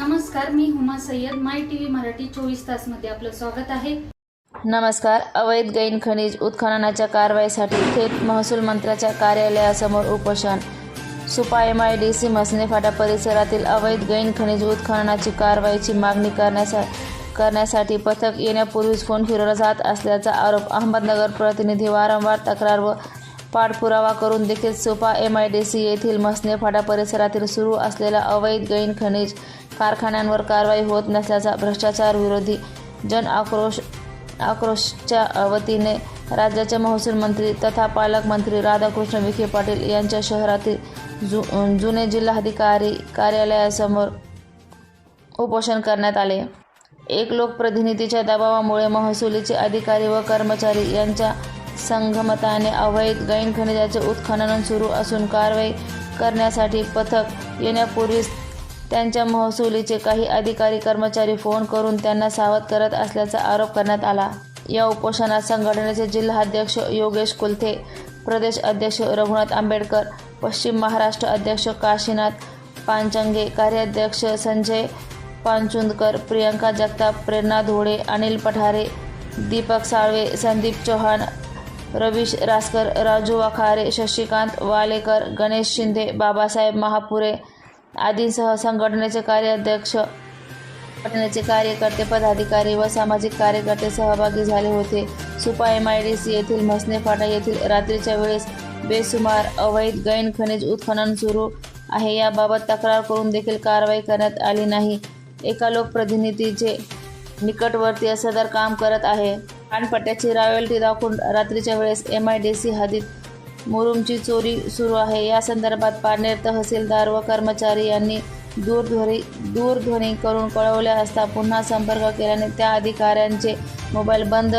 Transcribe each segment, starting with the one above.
नमस्कार मी Huma Sayyed. My T V Marathi चोवीस तासमध्ये आपलं स्वागत आहे. नमस्कार. अवैध गैन खनिज उत्खननाच्या कारवाईसाठी थेट महसूल मंत्र्याच्या कार्यालयासमोर उपोषण. Supa M I D C Masane फाटा परिसरातील अवैध गैन खनिज उत्खननाची कारवाईची मागणी करण्यासा करण्यासाठी पथक येण्यापूर्वीच फोन फिरवला जात असल्याचा आरोप अहमदनगर प्रतिनिधी वारंवार तक्रार व पाठपुरावा करून देखील Supa M I D C येथील मसने फाटा परिसरातील सुरू असलेला अवैध गैन खनिज कारखान्यांवर कारवाई होत नसल्याचा भ्रष्टाचार विरोधी जन आक्रोश आक्रोशच्या वतीने राज्याचे महसूल मंत्री तथा पालकमंत्री राधाकृष्ण विखे पाटील यांच्या शहरातील जु जुने जिल्हाधिकारी कार्यालयासमोर उपोषण करण्यात आले. एक लोकप्रतिनिधीच्या दबावामुळे महसुलीचे अधिकारी व कर्मचारी यांच्या संगमताने अवैध गैन खनिजाचे उत्खनन सुरू असून कारवाई करण्यासाठी पथक येण्यापूर्वीच त्यांच्या महसुलीचे काही अधिकारी कर्मचारी फोन करून त्यांना सावध करत असल्याचा आरोप करण्यात आला. या उपोषणात संघटनेचे जिल्हाध्यक्ष योगेश कुलथे प्रदेश अध्यक्ष रघुनाथ आंबेडकर पश्चिम महाराष्ट्र अध्यक्ष काशीनाथ पांचंगे कार्याध्यक्ष संजय पांचुंदकर प्रियंका जगताप प्रेरणा धोडे अनिल पठारे दीपक साळवे संदीप चौहान रवीश रासकर राजू वाखारे शशिकांत वालेकर गणेश शिंदे बाबासाहेब महापुरे आदींसह संघटनेचे कार्याध्यक्ष संघटनेचे कार्यकर्ते पदाधिकारी व सामाजिक कार्यकर्ते सहभागी झाले होते. Supa M I D C येथील म्हसने फाटा येथील रात्रीच्या वेळेस बेसुमार अवैध गैन खनिज उत्खनन सुरू आहे. याबाबत तक्रार करून देखील कारवाई करण्यात आली नाही. एका लोकप्रतिनिधीचे निकटवर्तीय सदर काम करत आहे. पानपट्ट्याची रॉयल्टी दाखवून रात्रीच्या वेळेस एम आय डी सी हद्दीत मुरुमची चोरी सुरू आहे. या संदर्भात पारनेर तहसीलदार व कर्मचारी यांनी दूरध्वनी दूरध्वनी करून कळवले असता पुन्हा संपर्क केल्याने त्या अधिकाऱ्यांचे मोबाईल बंद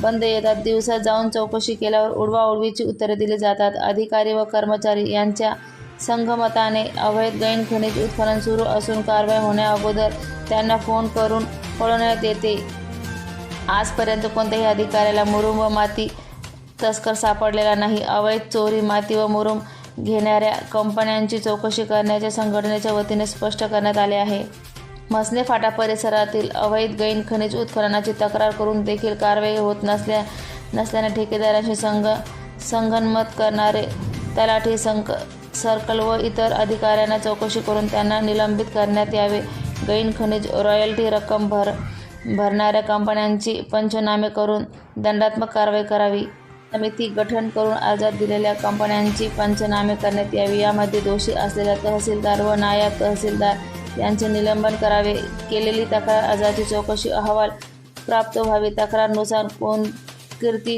बंद येतात. दिवसा जाऊन चौकशी केल्यावर उडवाउडवीची उत्तरे दिली जातात. अधिकारी व कर्मचारी यांच्या संगमताने अवैध गैन खनिज उत्खनन सुरू असून कारवाई होण्याअगोदर त्यांना फोन करून कळवण्यात येते. आजपर्यंत कोणत्याही अधिकाऱ्याला मुरुम व माती तस्कर सापडलेला नाही. अवैध चोरी माती व मुरुम घेणाऱ्या कंपन्यांची चौकशी करण्याच्या संघटनेच्या वतीने स्पष्ट करण्यात आले आहे. मसने फाटा परिसरातील अवैध गैन खनिज उत्खननाची तक्रार करून देखील कारवाई होत नसल्या नसल्याने ठेकेदारांशी संग संगनमत करणारे तलाठी संक सर्कल व इतर अधिकाऱ्यांना चौकशी करून त्यांना निलंबित करण्यात यावे. गैन खनिज रॉयल्टी रक्कम भर भरणाऱ्या कंपन्यांची पंचनामे करून दंडात्मक कारवाई करावी. समिती गठन करून अर्जात दिलेल्या कंपन्यांची पंचनामे करण्यात यावी. यामध्ये दोषी असलेल्या तहसीलदार व नायब तहसीलदार यांचे निलंबन करावे. केलेली तक्रार अर्जाची चौकशी अहवाल प्राप्त व्हावी. तक्रारनुसार कोण कीर्ती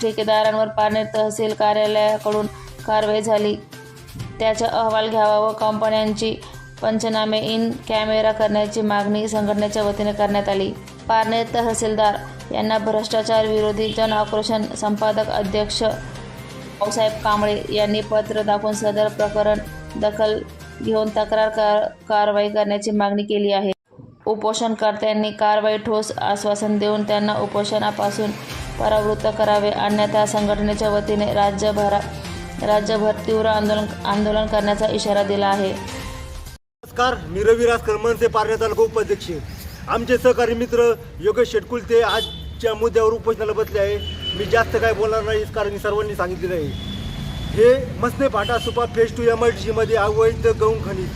ठेकेदारांवर पारनेर तहसील कार्यालयाकडून कारवाई झाली. त्याचा अहवाल घ्यावा व कंपन्यांची पंचनामे इन कॅमेरा करण्याची मागणी संघटनेच्या वतीने करण्यात आली. पारनेर तहसीलदार यांना भ्रष्टाचार विरोधी जन आक्रोशन संपादक अध्यक्ष भाऊसाहेब कांबळे यांनी पत्र दाखवून सदर प्रकरण दखल घेऊन तक्रार कार कारवाई करण्याची मागणी केली आहे. उपोषणकर्त्यांनी कारवाई ठोस आश्वासन देऊन त्यांना उपोषणापासून परावृत्त करावे अन्यथा संघटनेच्या वतीने राज्यभरा राज्यभर तीव्र आंदोलन आंदोलन करण्याचा इशारा दिला आहे. नमस्कार मी रविराज करमनसे मनसे तालुका उपाध्यक्ष. आमचे सहकारी मित्र योगेश शेटकुल ते आजच्या मुद्द्यावर उपोषणाला बसले आहे. मी जास्त काय बोलणार नाही कारण मी सर्वांनी सांगितलेलं आहे. हे मसने फाटा Supa phase two M I D सीमध्ये अवैध गहू खनिज.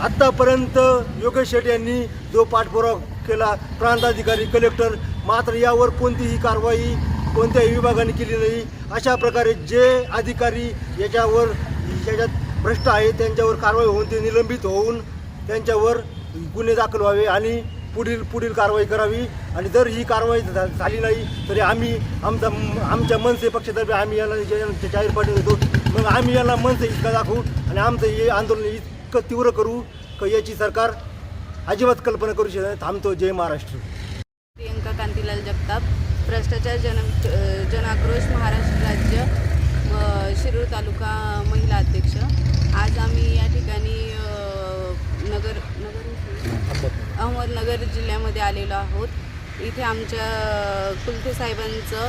आत्तापर्यंत योगेश शेट यांनी जो पाठपुरावा केला प्रांताधिकारी कलेक्टर मात्र यावर कोणतीही कारवाई कोणत्याही विभागाने केली नाही. अशा प्रकारे जे अधिकारी याच्यावर याच्यात भ्रष्ट आहे त्यांच्यावर कारवाई होऊन ते निलंबित होऊन त्यांच्यावर गुन्हे दाखल व्हावे आणि पुढील पुढील कारवाई करावी. आणि जर ही कारवाई झाली नाही तरी आम्ही आमचा आमच्या मनसे पक्षातर्फे आम्ही याला जाहीर पाठवून देतो. मग आम्ही याला मनसे इतका दाखवू आणि आमचं हे आंदोलन इतकं तीव्र करू का याची सरकार अजिबात कल्पना करू शकत थांबतो. जय महाराष्ट्र. प्रियंका कांतीलाल जगताप भ्रष्टाचार जन जनाक्रोश महाराष्ट्र राज्य शिरूर तालुका महिला अध्यक्ष. आज आम्ही या ठिकाणी नगर नगर अहमदनगर जिल्ह्यामध्ये आलेलो आहोत. इथे आमच्या कुलथे साहेबांचं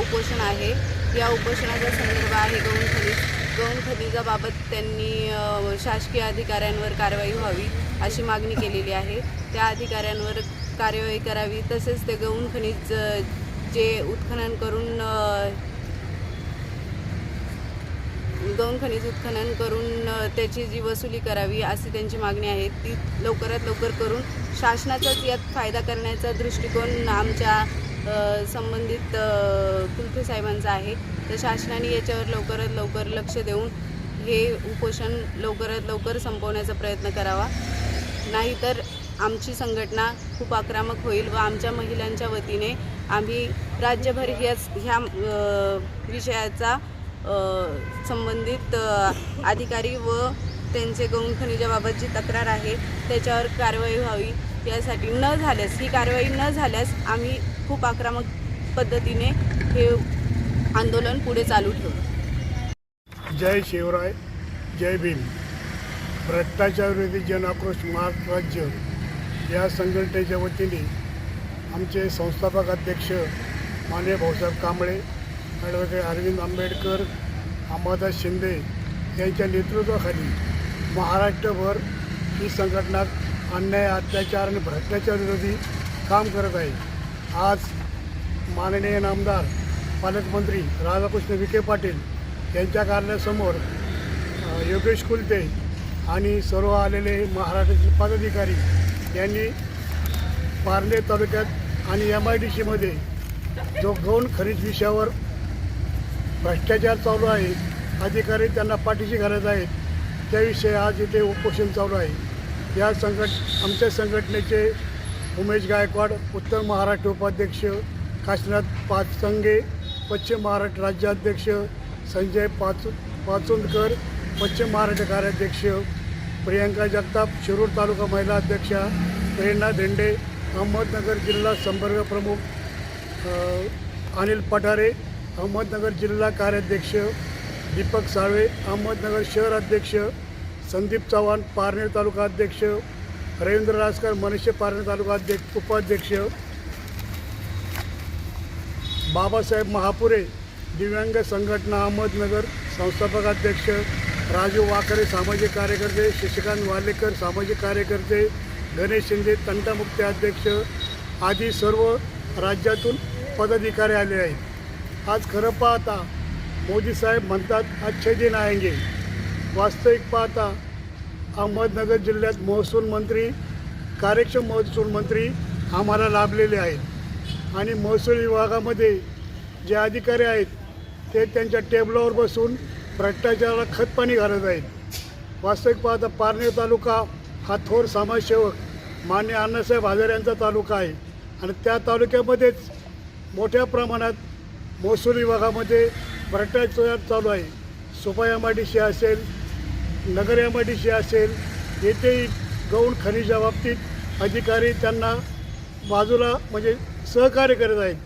उपोषण आहे. या उपोषणाचा संदर्भ आहे गौण खनिज गौण खनिजाबाबत त्यांनी शासकीय अधिकाऱ्यांवर कारवाई व्हावी अशी मागणी केलेली आहे. त्या अधिकाऱ्यांवर कार्यवाही करावी तसेच ते गौण खनिज जे उत्खनन करून दोन गौण खनिज उत्खनन करून त्याची जी वसुली करावी अशी त्यांची मागणी आहे. ती लवकरात लवकर करून शासनाचाच यात फायदा करण्याचा दृष्टिकोन आमच्या संबंधित अ, कुलथे साहेबांचा आहे. तर शासनाने याच्यावर लवकरात लवकर लक्ष देऊन हे उपोषण लवकरात लवकर संपवण्याचा प्रयत्न करावा. नाहीतर आमची संघटना खूप आक्रमक होईल व आमच्या महिलांच्या वतीने आम्ही राज्यभर ह्याच ह्या विषयाचा संबंधित अधिकारी व त्यांचे गौण खनिजाबाबत जी तक्रार आहे. त्याच्यावर कारवाई व्हावी यासाठी न झाल्यास ही कारवाई न झाल्यास आम्ही खूप आक्रमक पद्धतीने हे आंदोलन पुढे चालू ठेवू. जय शिवराय जय भीम. भ्रष्टाचारविरोधी जन आक्रोश महाराष्ट्र राज्य या संघटनेच्या वतीने आमचे संस्थापक अध्यक्ष मान्य भाऊसाहेब कांबळे ॲडव्होकेट अरविंद आंबेडकर अंबादास शिंदे यांच्या नेतृत्वाखाली महाराष्ट्रभर ही संघटना अन्याय अत्याचार आणि भ्रष्टाचार विरोधी काम करत आहे. आज माननीय नामदार पालकमंत्री राधाकृष्ण विखे पाटील यांच्या कार्यालयासमोर योगेश कुलते आणि सर्व आलेले महाराष्ट्राचे पदाधिकारी यांनी पारले तालुक्यात आणि एम आय डी सीमध्ये जो गौण खनिज विषयावर भ्रष्टाचार चालू आहे. अधिकारी त्यांना पाठीशी घालत आहेत. त्याविषयी आज इथे उपोषण चालू आहे. या संघट आमच्या संघटनेचे उमेश गायकवाड उत्तर महाराष्ट्र उपाध्यक्ष काशीनाथ पाचसंगे पश्चिम महाराष्ट्र राज्याध्यक्ष संजय पाच पाचुंदकर पश्चिम महाराष्ट्र कार्याध्यक्ष प्रियंका जगताप शिरूर तालुका महिला अध्यक्षा प्रेरणा धेंडे अहमदनगर जिल्हा संपर्क प्रमुख अनिल पठारे अहमदनगर जिल्हा कार्याध्यक्ष दीपक साळवे अहमदनगर शहर अध्यक्ष संदीप चव्हाण पारनेर तालुका अध्यक्ष रवींद्र राजकर मनुष्य पारनेर तालुका अध्यक्ष उपाध्यक्ष बाबासाहेब महापुरे दिव्यांग संघटना अहमदनगर संस्थापक अध्यक्ष राजू वाकरे सामाजिक कार्यकर्ते शशिकांत वालेकर सामाजिक कार्यकर्ते गणेश शिंदे तंटामुक्ती अध्यक्ष आदी सर्व राज्यातून पदाधिकारी आले आहेत. आज खरं पाहता मोदी साहेब म्हणतात अच्छे दिन आएंगे. वास्तविक पाहता अहमदनगर जिल्ह्यात महसूल मंत्री कार्यक्षम महसूल मंत्री आम्हाला लाभलेले आहेत. आणि महसूल विभागामध्ये जे अधिकारी आहेत ते त्यांच्या टेबलावर बसून भ्रष्टाचाराला खतपाणी घालत आहेत. वास्तविक पाहता पारनेर तालुका हा थोर समाजसेवक मान्य अण्णासाहेब हजारे यांचा तालुका आहे. आणि त्या तालुक्यामध्येच मोठ्या प्रमाणात महसूल विभागामध्ये भ्रष्टाचार चालू आहे. Supa M I D C असेल Nagar M I D C असेल येथेही गौण खनिजा बाबतीत अधिकारी त्यांना बाजूला म्हणजे सहकार्य करत आहेत.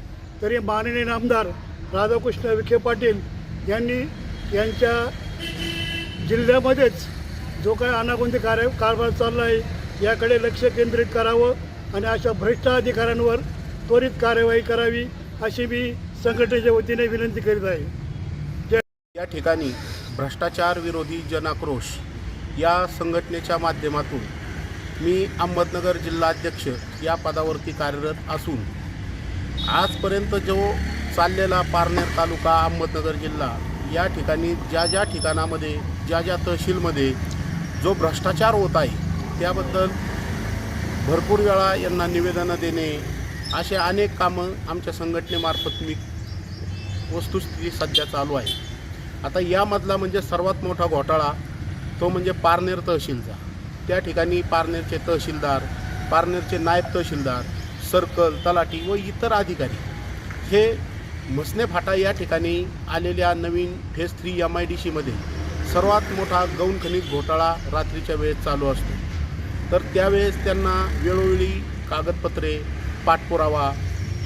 तरी माननीय आमदार राधाकृष्ण विखे पाटील यांनी यांच्या जिल्ह्यामध्येच जो काही अनागोंदी कार्य कारभार चालला आहे याकडे लक्ष केंद्रित करावं आणि अशा भ्रष्ट अधिकाऱ्यांवर त्वरित कार्यवाही करावी अशी मी संघटनेच्या वतीने विनंती करीत आहे. या ठिकाणी भ्रष्टाचार विरोधी जनाक्रोश या संघटनेच्या माध्यमातून मी अहमदनगर जिल्हाध्यक्ष या पदावरती कार्यरत असून आजपर्यंत जो चाललेला पारनेर तालुका अहमदनगर जिल्हा या ठिकाणी ज्या ज्या ठिकाणामध्ये ज्या ज्या तहसीलमध्ये जो भ्रष्टाचार होत आहे त्याबद्दल भरपूर वेळा यांना निवेदनं देणे असे अनेक कामं आमच्या संघटनेमार्फत मी वस्तुस्थिती सध्या चालू आहे. आता यामधला म्हणजे सर्वात मोठा घोटाळा तो म्हणजे पारनेर तहसीलचा. त्या ठिकाणी पारनेरचे तहसीलदार पारनेरचे नायब तहसीलदार सर्कल तलाठी व इतर अधिकारी हे मसने फाटा या ठिकाणी आलेल्या नवीन phase three M I D सीमध्ये सर्वात मोठा गौण खनिज घोटाळा रात्रीच्या वेळेत चालू असतो. तर त्यावेळेस त्यांना वेळोवेळी कागदपत्रे पाठपुरावा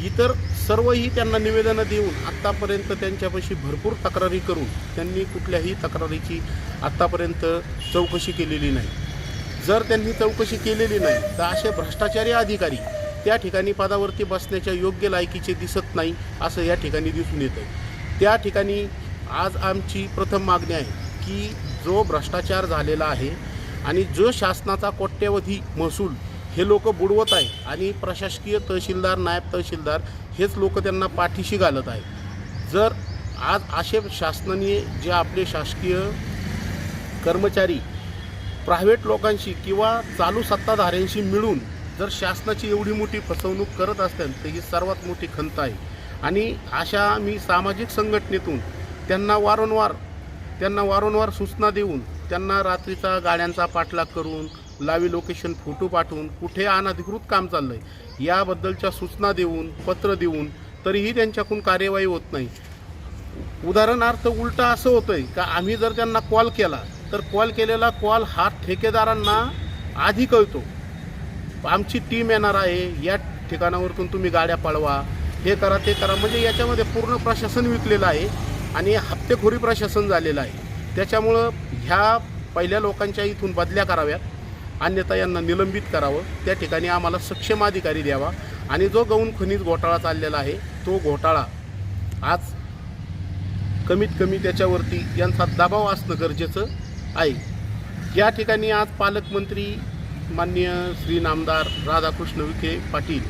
इतर सर्वही त्यांना निवेदनं देऊन आत्तापर्यंत त्यांच्यापाशी भरपूर तक्रारी करून त्यांनी कुठल्याही तक्रारीची आत्तापर्यंत चौकशी केलेली नाही. जर त्यांनी चौकशी केलेली नाही तर असे भ्रष्टाचारी अधिकारी त्या ठिकाणी पदावरती बसण्याच्या योग्य लायकीचे दिसत नाही असं या ठिकाणी दिसून येतं त्या ठिकाणी आज आमची प्रथम मागणी आहे की जो भ्रष्टाचार झालेला आहे आणि जो शासनाचा कोट्यवधी महसूल हे लोक बुडवत आहे आणि प्रशासकीय तहसीलदार नायब तहसीलदार हेच लोक त्यांना पाठीशी घालत आहे जर आज असे शासनाने जे आपले शासकीय कर्मचारी प्रायव्हेट लोकांशी किंवा चालू सत्ताधाऱ्यांशी मिळून जर शासनाची एवढी मोठी फसवणूक करत असतील तर ही सर्वात मोठी खंत आहे. आणि अशा मी सामाजिक संघटनेतून त्यांना वारंवार त्यांना वारंवार सूचना देऊन त्यांना रात्रीचा गाड्यांचा पाठलाग करून लावी लोकेशन फोटो पाठवून कुठे अनधिकृत काम चाललं आहे याबद्दलच्या सूचना देऊन पत्र देऊन तरीही त्यांच्याकडून कार्यवाही होत नाही. उदाहरणार्थ उलटा असं होतं आहे का आम्ही जर त्यांना कॉल केला तर कॉल केलेला कॉल हा ठेकेदारांना आधी कळतो. आमची टीम येणार आहे या ठिकाणावरतून तुम्ही गाड्या पळवा हे करा ते करा म्हणजे याच्यामध्ये पूर्ण प्रशासन विकलेलं आहे आणि हप्तेखोरी प्रशासन झालेलं आहे. त्याच्यामुळं ह्या पहिल्या लोकांच्या इथून बदल्या कराव्यात. अन्यथा यांना निलंबित करावं. त्या ठिकाणी आम्हाला सक्षम अधिकारी द्यावा. आणि जो गौण खनिज घोटाळा चाललेला आहे तो घोटाळा आज कमीत कमी त्याच्यावरती यांचा दबाव असणं गरजेचं आहे. या ठिकाणी आज पालकमंत्री माननीय श्री नामदार राधाकृष्ण विखे पाटील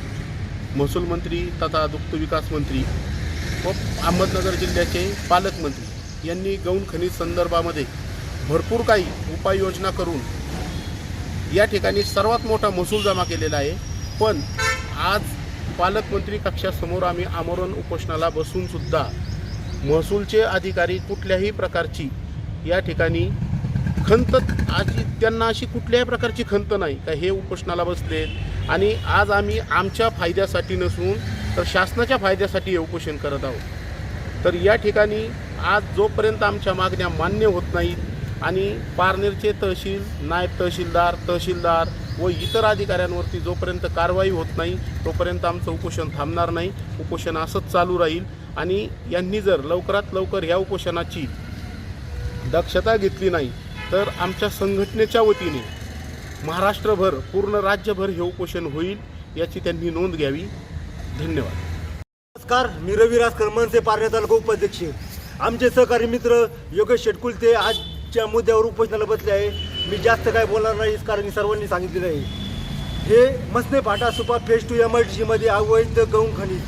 महसूल मंत्री तथा दुग्ध विकास मंत्री व अहमदनगर जिल्ह्याचे पालकमंत्री यांनी गौण खनिज संदर्भामध्ये भरपूर काही उपाययोजना करून या ठिकाणी सर्वात मोठा महसूल जमा केलेला आहे. पण आज पालकमंत्री कक्षासमोर आम्ही आमरण उपोषणाला बसूनसुद्धा महसूलचे अधिकारी कुठल्याही प्रकारची या ठिकाणी खंत आज त्यांना अशी कुठल्याही प्रकारची खंत नाही का हे उपोषणाला बसलेत आणि आज आम्ही आमच्या फायद्यासाठी नसून तर शासनाच्या फायद्यासाठी हे उपोषण करत आहोत. तर या ठिकाणी आज जोपर्यंत आमच्या मागण्या मान्य होत नाहीत आणि पारनेरचे तहसील नायब तहसीलदार तहसीलदार व इतर अधिकाऱ्यांवरती जोपर्यंत कारवाई होत नाही तोपर्यंत आमचं उपोषण थांबणार नाही. उपोषण असंच चालू राहील. आणि यांनी जर लवकरात लवकर ह्या उपोषणाची दक्षता घेतली नाही तर आमच्या संघटनेच्या वतीने महाराष्ट्रभर पूर्ण राज्यभर हे उपोषण होईल याची त्यांनी नोंद घ्यावी. धन्यवाद. नमस्कार मी रविराज राजकर मनसे पारणे तालुका उपाध्यक्ष. आमचे सहकारी मित्र योगेश शेटकुलते च्या मुद्द्यावर उपोषणाला बसले आहे. मी जास्त काय बोलणार नाही कारण सर्वांनी सांगितलेलं आहे. हे मसने फाटा Supa phase two M I T सीमध्ये अवैध गहू खनिज.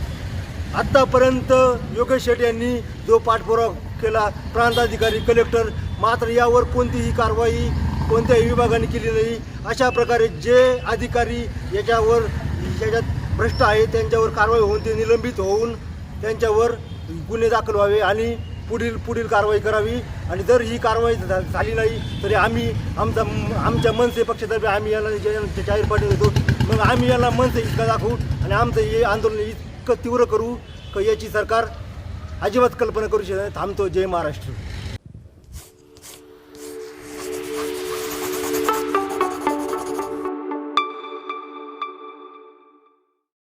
आत्तापर्यंत योगेश शेट यांनी जो पाठपुरावा केला प्रांताधिकारी कलेक्टर मात्र यावर कोणतीही कारवाई कोणत्याही विभागाने केली नाही. अशा प्रकारे जे अधिकारी याच्यावर याच्यात भ्रष्ट आहे त्यांच्यावर कारवाई होऊन ते निलंबित होऊन त्यांच्यावर गुन्हे दाखल व्हावे आणि पुढील पुढील कारवाई करावी. आणि जर ही कारवाई झाली नाही तरी आम्ही आमचा आमच्या मनसे पक्षातर्फे आम्ही याला जा- जाहीर पाठवून देतो. मग आम्ही याला मनसे इतका दाखवू आणि आमचं हे आंदोलन इतकं तीव्र करू का याची सरकार अजिबात कल्पना करू शकत थांबतो. जय महाराष्ट्र.